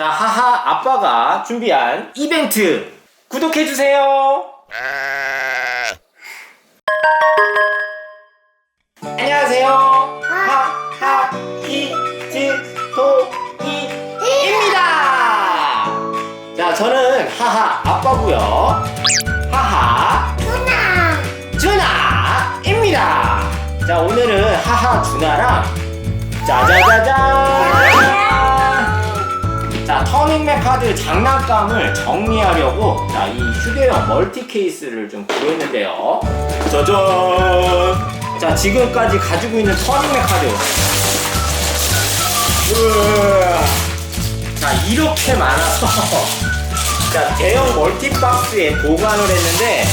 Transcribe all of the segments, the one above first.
자, 하하 아빠가 준비한 이벤트 구독해주세요. 안녕하세요. 하하 이즈 도이입니다. 자, 저는 하하 아빠고요. 하하 누나. 준아입니다. 자, 오늘은 하하 준아랑 짜자자잔. 자, 터닝맨 카드 장난감을 정리하려고 자, 이 휴대용 멀티 케이스를 좀 구했는데요. 짜잔. 자, 지금까지 가지고 있는 터닝맨 카드. 자, 이렇게 많아서 자, 대형 멀티박스에 보관을 했는데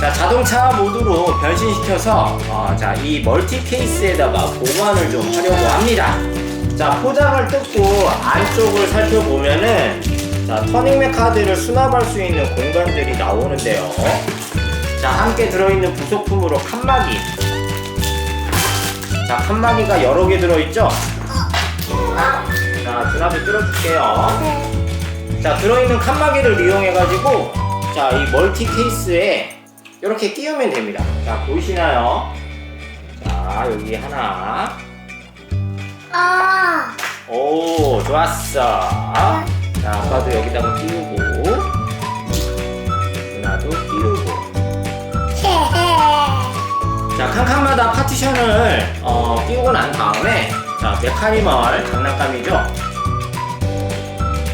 자, 자동차 모드로 변신시켜서 어, 자, 이 멀티 케이스에다가 보관을 좀 하려고 합니다. 자, 포장을 뜯고 안쪽을 살펴보면은 자, 터닝맨 카드를 수납할 수 있는 공간들이 나오는데요. 자, 함께 들어있는 부속품으로 칸막이. 자, 칸막이가 여러 개 들어있죠? 자, 준합에 뚫어줄게요. 네. 자 들어있는 칸막이를 이용해 가지고 자 이 멀티 케이스에 이렇게 끼우면 됩니다 자 보이시나요? 자 여기 하나 아. 오 좋았어 자 아빠도 여기다가 끼우고 누나도 끼우고. 자 칸칸마다 파티션을 어, 끼우고 난 다음에 자 메카니멀 장난감이죠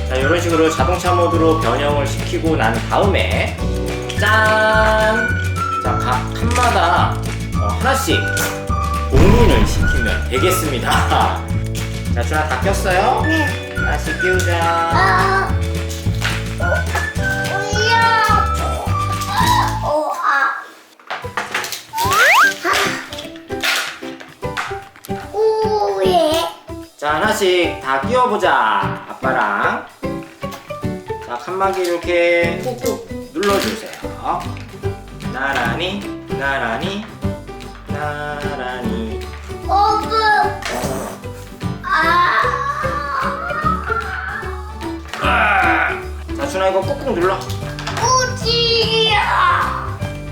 자 이런 식으로 자동차 모드로 변형을 시키고 난 다음에 짠! 자 각 칸마다 어, 하나씩 봉인을 시키면 되겠습니다 자 준아 다 꼈어요? 네. 하나씩 끼우자 아. 어. 울려. 어, 아. 우예. 자 하나씩 다 끼워보자 아빠랑 자 칸막이 이렇게 꾹꾹 눌러주세요 나란히 나란히 나란히. 아. 자 준아 이거 꾹꾹 눌러. 우지야.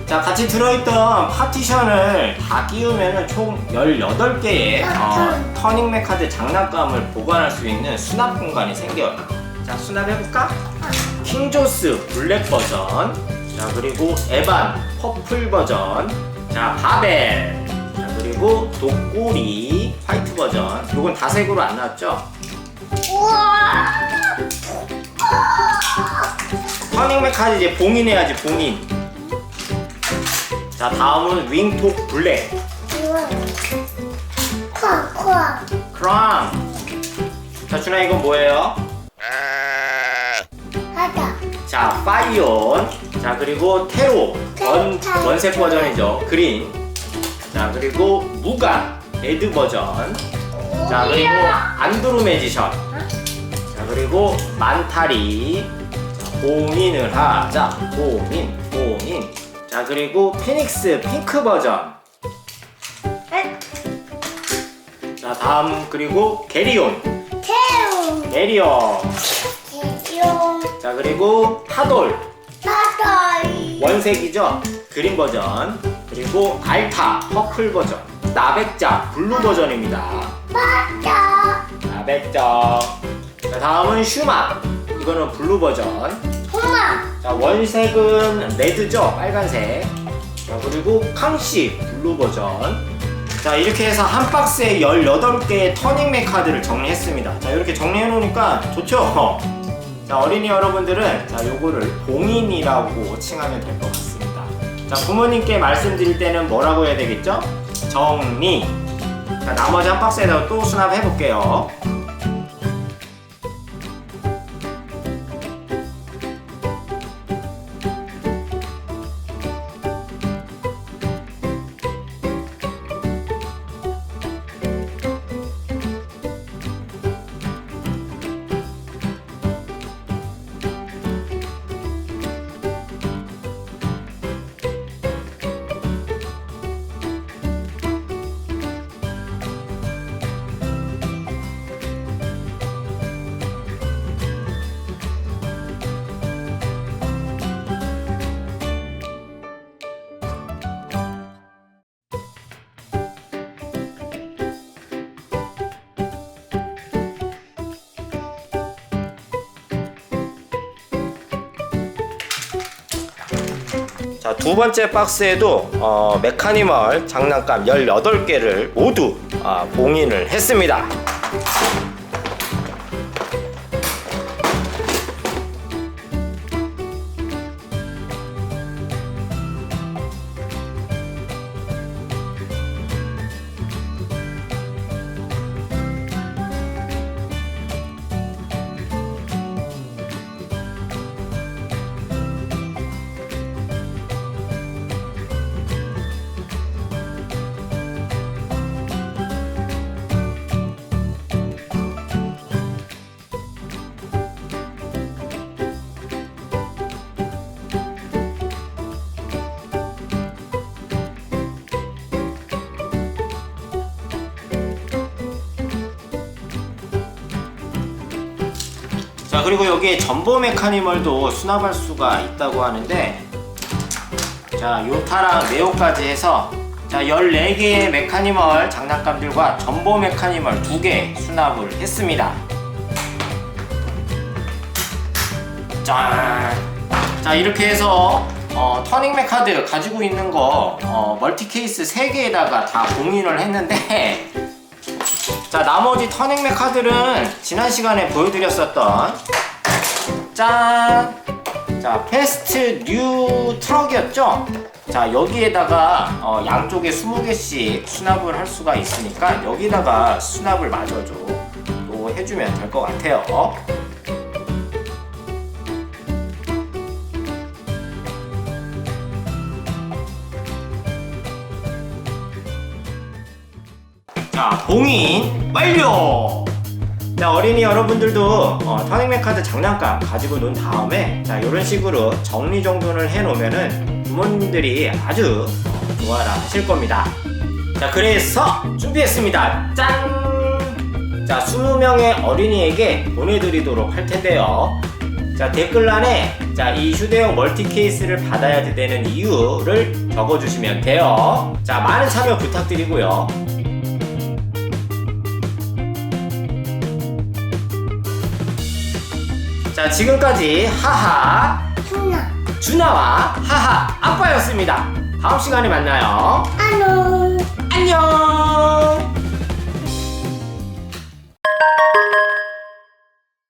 자 같이 들어있던 파티션을 다 끼우면 총 18개의 어, 터닝맨 카드 장난감을 보관할 수 있는 수납 공간이 생겨요. 자 수납해볼까? 킹조스 블랙 버전. 자 그리고 에반 퍼플 버전. 자 바벨. 자 그리고 독고리 화이트 버전 요건 다색으로 안 나왔죠? 우와. 터닝맨 카드 이제 봉인해야지 봉인 자 다음은 윙톡 블랙 쾅 쾅. 크랑 자 준아 이건 뭐예요? 하다. 자 파이온 자 그리고 테로 원, 테로. 원색 버전이죠 그린 자 그리고 무가 레드 버전. 자 그리고 안드로메지션. 자 그리고 만타리. 자, 봉인을 하자 봉인 봉인. 자 그리고 피닉스 핑크 버전. 자 다음 그리고 게리온. 용. 자 그리고 파돌. 나다이. 원색이죠? 그린 버전 그리고 알타 퍼플 버전 나백자 블루 버전입니다. 맞다. 나백자. 자 다음은 슈마. 이거는 블루 버전. 엄마. 자 원색은 레드죠? 빨간색. 자 그리고 캉시 블루 버전. 자 이렇게 해서 한 박스에 18개의 터닝맨 카드를 정리했습니다. 자 이렇게 정리해 놓으니까 좋죠? 자 어린이 여러분들은 자 요거를 봉인이라고 칭하면 될 것 같습니다 자 부모님께 말씀드릴 때는 뭐라고 해야 되겠죠? 정리. 자 나머지 한 박스에다가 또 수납해 볼게요 자, 두 번째 박스에도 어, 메카니멀 장난감 18개를 모두 아, 봉인을 했습니다. 자 그리고 여기에 전보 메카니멀도 수납할 수가 있다고 하는데 자 요타랑 네오까지 해서 자 14개의 메카니멀 장난감들과 전보 메카니멀 2개 수납을 했습니다 짠! 자 이렇게 해서 어, 터닝맥 카드 가지고 있는 거 어, 멀티 케이스 3개에다가 다 봉인을 했는데 자 나머지 터닝맥 카드는 지난 시간에 보여드렸었던 짠! 자 패스트 뉴 트럭이었죠? 자 여기에다가 어, 양쪽에 20개씩 수납을 할 수가 있으니까 여기다가 수납을 마저도 또 해주면 될 것 같아요 자, 봉인 완료! 자, 어린이 여러분들도 어, 터닝맨 카드 장난감 가지고 논 다음에 자, 이런 식으로 정리정돈을 해놓으면은 부모님들이 아주 어, 좋아라 하실 겁니다. 자, 그래서 준비했습니다. 짠! 자, 20명의 어린이에게 보내드리도록 할 텐데요. 자, 댓글란에 자, 이 휴대용 멀티 케이스를 받아야 되는 이유를 적어주시면 돼요. 자, 많은 참여 부탁드리고요. 자 지금까지 하하 하나 준아와 하하 아빠였습니다. 다음 시간에 만나요. 안녕. 안녕